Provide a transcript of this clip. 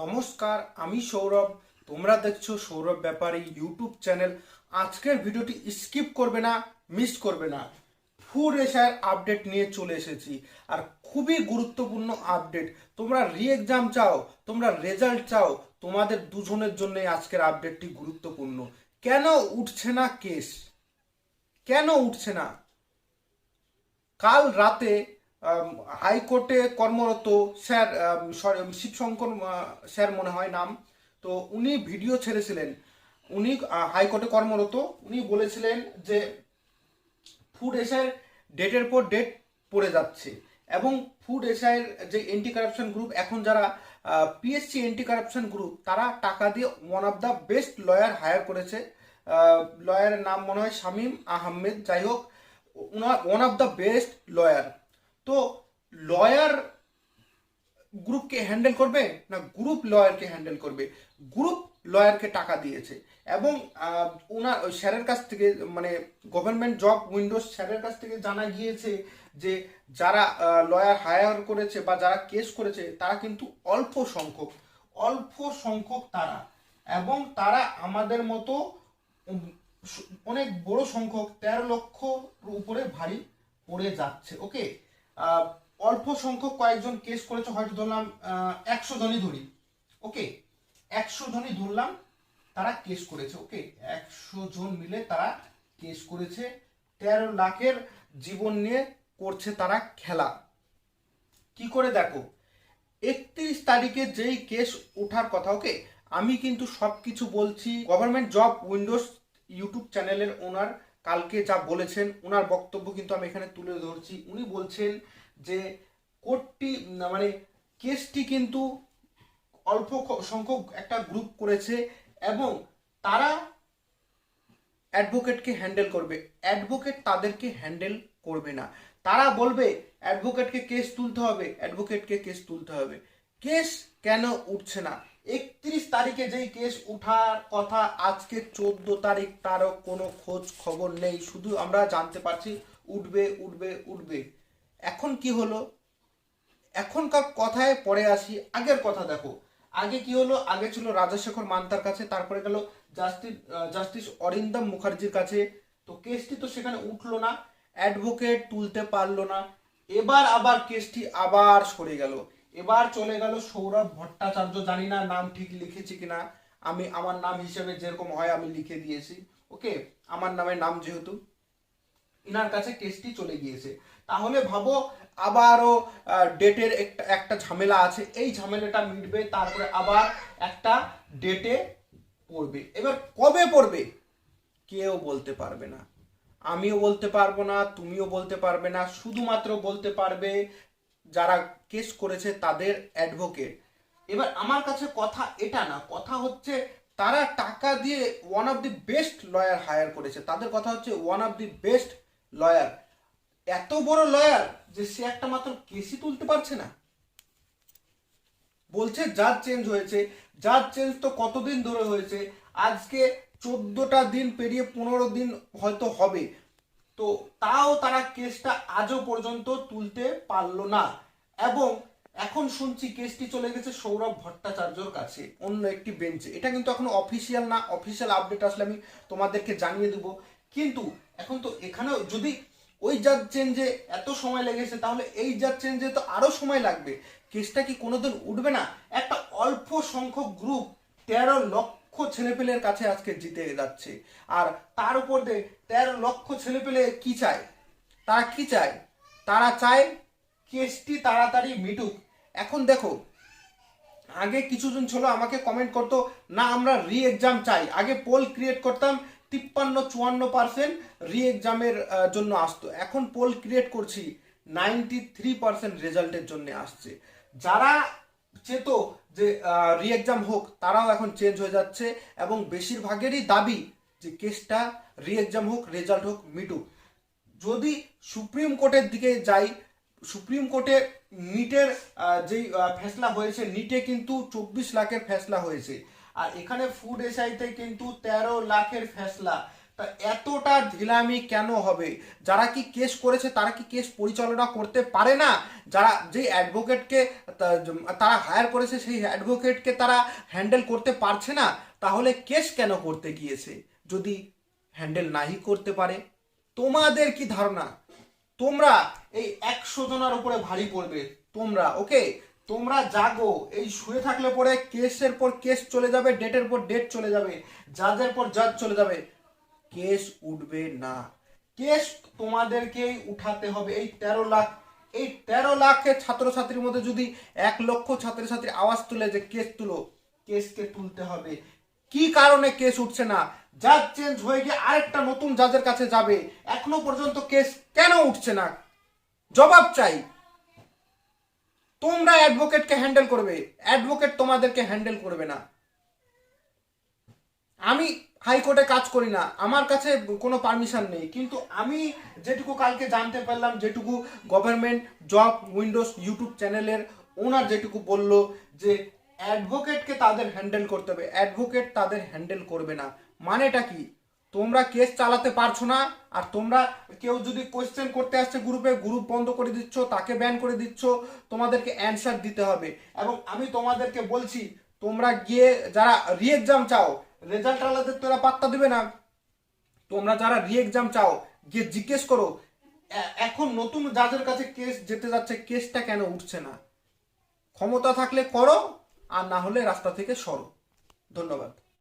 নমস্কার, আমি সৌরভ। তোমরা দেখছ সৌরভ ব্যাপারী ইউটিউব চ্যানেল। আজকের ভিডিওটি স্কিপ করবে না, মিস করবে না। ফুড এশার আপডেট নিয়ে চলে এসেছি। আর খুবই গুরুত্বপূর্ণ আপডেট, তোমরা রি এক্সাম চাও, তোমরা রেজাল্ট চাও, তোমাদের দুজনের জন্য আজকের আপডেটটি গুরুত্বপূর্ণ। কেন উঠছে না কেস কেন উঠছে না? কাল রাতে হাইকোর্টে কর্মরত স্যার শিবশঙ্কর স্যার মনে হয় নাম। তো উনি ভিডিও ছেড়েছিলেন। উনি হাইকোর্টে কর্মরত। উনি বলেছিলেন যে, ফুড এসআইয়ের ডেটের পর ডেট পড়ে যাচ্ছে। এবং ফুড এসআইয়ের যে এন্টি কারাপশন গ্রুপ এখন যারা পিএসসি এন্টি কারাপশন গ্রুপ তারা টাকা দিয়ে one of the best lawyer hire করেছে। লয়ারের নাম মনে হয় শামীম আহমেদ। যাই হোক one of the best lawyer তো লয়ার গ্রুপকে হ্যান্ডেল করবে না গ্রুপ লয়ারকে হ্যান্ডেল করবে? গ্রুপ লয়ারকে টাকা দিয়েছে এবং ওনার স্যারের কাছ থেকে মানে গভর্নমেন্ট জব উইন্ডোজ স্যারের কাছ থেকে জানা গিয়েছে যে যারা লয়ার হায়ার করেছে বা যারা কেস করেছে তারা কিন্তু অল্প সংখ্যক অল্প সংখ্যক তারা এবং তারা আমাদের মতো অনেক বড় সংখ্যক তেরো লক্ষ উপরে ভারী পড়ে যাচ্ছে ওকে অল্প সংখ্যক কয়েকজন কেস করেছে, হয়তো ধরলাম একশো জনই ধরি ওকে একশো জনই ধরলাম, তারা কেস করেছে ওকে একশো জন মিলে তারা কেস করেছে, তেরো লাখের জীবন নিয়ে করছে তারা খেলা। কি করে দেখো? একত্রিশ তারিখে যেই কেস ওঠার কথা ওকে আমি কিন্তু সব কিছু বলছি গভর্নমেন্ট জব উইন্ডোজ ইউটিউব চ্যানেলের ওনার কালকে যা বলেছেন ওনার বক্তব্য কিন্তু আমি এখানে তুলে ধরছি। উনি বলছেন যে, কোর্টটি মানে কেসটি কিন্তু অল্প সংখ্যক একটা গ্রুপ করেছে এবং তারা অ্যাডভোকেটকে হ্যান্ডেল করবে। অ্যাডভোকেট তাদেরকে হ্যান্ডেল করবে না। তারা বলবে, অ্যাডভোকেটকে কেস তুলতে হবে, অ্যাডভোকেটকে কেস তুলতে হবে। কেস কেন উঠছে না? একত্রিশ তারিখে যেই কেস উঠার কথা, আজকে চোদ্দ তারিখ তারও কোনো খোঁজ খবর নেই। শুধু আমরা জানতে পারছি, উঠবে উঠবে উঠবে। এখন কি হলো? এখনকার কথায় পরে আসি। আগের কথা দেখো। আগে কি হলো? আগে ছিল রাজাশেখর মান্তার কাছে, তারপরে গেল জাস্টিস জাস্টিস অরিন্দম মুখার্জির কাছে। তো কেসটি তো সেখানে উঠল না, অ্যাডভোকেট তুলতে পারল না। এবার আবার কেসটি আবার সরে গেল। এবার চলে গেল সৌরভ ভট্টাচার্য, জানি না নাম ঠিক লিখেছি কিনা। আমি, আমার নাম হিসেবে যেরকম হয় আমি লিখে দিয়েছি। ওকে? আমার নামে নাম যেহেতু। ইনার কাছে কেসটি চলে গিয়েছে। তাহলে ভাবো, আবারও ডেটের একটা একটা ঝামেলা আছে। এই ঝামেলাটা মিটবে, তারপরে আবার একটা ডেটে পড়বে। এবার কবে পড়বে? কেউ বলতে পারবে না। আমিও বলতে পারব না, তুমিও বলতে পারবে না। শুধুমাত্র বলতে পারবে যারা কেস করেছে তাদের অ্যাডভোকেট এবার আমার কাছে কথা এটা না, কথা হচ্ছে তারা টাকা দিয়ে one of the best lawyer hire করেছে। তাদের কথা হচ্ছে one of the best lawyer এত বড় লয়ার যে সে একটা মাত্র কেসই তুলতে পারছে না। বলছে জাজ চেঞ্জ হয়েছে জাজ চেঞ্জ তো কতদিন ধরে হয়েছে, আজকে চোদ্দটা দিন পেরিয়ে পনেরো দিন হয়তো হবে। তো তাও তারা কেসটা আজও পর্যন্ত তুলতে পারল না। এবং এখন শুনছি কেসটি চলে গেছে সৌরভ ভট্টাচার্যর কাছে, অন্য একটি বেঞ্চে। এটা কিন্তু এখন অফিসিয়াল না অফিসিয়াল আপডেট আসলে আমি তোমাদেরকে জানিয়ে দেবো। কিন্তু এখন তো এখানেও যদি ওই জাজ চেঞ্জে এত সময় লেগেছে, তাহলে এই জাজ চেঞ্জে তো আরও সময় লাগবে। কেসটা কি কোনোদিন উঠবে না? একটা অল্প সংখ্যক গ্রুপ তেরো লক্ষ ছেলেপেলের কাছে আজকে জিতে যাচ্ছে। আর তার উপর দিয়ে তেরো লক্ষ ছেলেপেলে কি চায়? তারা কি চায়? তারা চায় কেসটি তাড়াতাড়ি মিটুক। এখন দেখো, আগে কিছুজন ছিল আমাকে কমেন্ট করতো, না, আমরা রি এক্সাম চাই। আগে পোল ক্রিয়েট করতাম, তিপ্পান্ন, চুয়ান্ন পার্সেন্ট রি এক্সামের জন্য আসতো। এখন পোল ক্রিয়েট করছি নাইনটি থ্রি পার্সেন্ট রেজাল্টের জন্য আসছে। যারা চেত যে রি এক্সাম হোক, তারাও এখন চেঞ্জ হয়ে যাচ্ছে এবং বেশিরভাগেরই দাবি যে কেসটা রি এক্সাম হোক রেজাল্ট হোক, মিটুক। যদি সুপ্রিম কোর্টের দিকে যাই, সুপ্রিম কোর্টে নিটের যেই ফেসলা হয়েছে, নিটে কিন্তু চব্বিশ লাখের ফেসলা হয়েছে। আর এখানে ফুড এসআইতে কিন্তু তেরো লাখের ফেসলা। তা এতটা ঢিলামি কেন হবে? যারা কি কেস করেছে, তারা কি কেস পরিচালনা করতে পারে না? যারা যে অ্যাডভোকেটকে তারা হায়ার করেছে, সেই অ্যাডভোকেটকে তারা হ্যান্ডেল করতে পারছে না? তাহলে কেস কেন করতে গিয়েছে? যদি হ্যান্ডেল নাহি করতে পারে, তোমাদের কি ধারণা? তোমরা এই একশো জনের উপরে ভারী পড়বে, তোমরা ওকে তোমরা জাগো, এই শুয়ে থাকলে পরে কেসের পর কেস চলে যাবে ডেটের পর ডেট চলে যাবে জাজের পর জাজ চলে যাবে। কেস উঠবে না। কেস তোমাদেরকেই উঠাতে হবে। এই তেরো লাখ, এই তেরো লাখের ছাত্রছাত্রীর মধ্যে যদি এক লক্ষ ছাত্রছাত্রী আওয়াজ তুলে যে কেস তুলো, কেসকে তুলতে হবে। কি কারণে কেস উঠছে না? জাজ চেঞ্জ হয়ে গিয়ে আরেকটা নতুন জাজের কাছে যাবে। এখনও পর্যন্ত কেস কেন উঠছে না? জবাব চাই। তোমরা অ্যাডভোকেটকে হ্যান্ডেল করবে। অ্যাডভোকেট তোমাদেরকে হ্যান্ডেল করবে না। আমি হাইকোর্টে কাজ করি না। আমার কাছে কোনো পারমিশন নেই। কিন্তু আমি যেটুকু কালকে জানতে পারলাম, যেটুকু গভর্নমেন্ট জব উইন্ডোজ ইউটিউব চ্যানেলের ওনার যেটুকু বলল যে অ্যাডভোকেটকে তাদের হ্যান্ডেল করতে হবে। অ্যাডভোকেট তাদের হ্যান্ডেল করবে না। মানেটা কি? তোমরা কেস চালাতে পারছ না, আর তোমরা কেউ যদি কোয়েশ্চেন করতে আসছে গ্রুপে গ্রুপ বন্ধ করে দিচ্ছ, তাকে ব্যান করে দিচ্ছ, তোমাদেরকে অ্যান্সার দিতে হবে। এবং আমি তোমাদেরকে বলছি, তোমরা গিয়ে যারা রি এক্সাম চাও রেজাল্ট আলাদা, তোরা পাত্তা দিবে না। তোমরা যারা রি এক্সাম চাও, গিয়ে জিজ্ঞেস করো এখন নতুন যাদের কাছে কেস যেতে যাচ্ছে কেসটা কেন উঠছে না? ক্ষমতা থাকলে করো, আর না হলে রাস্তা থেকে সরো। ধন্যবাদ।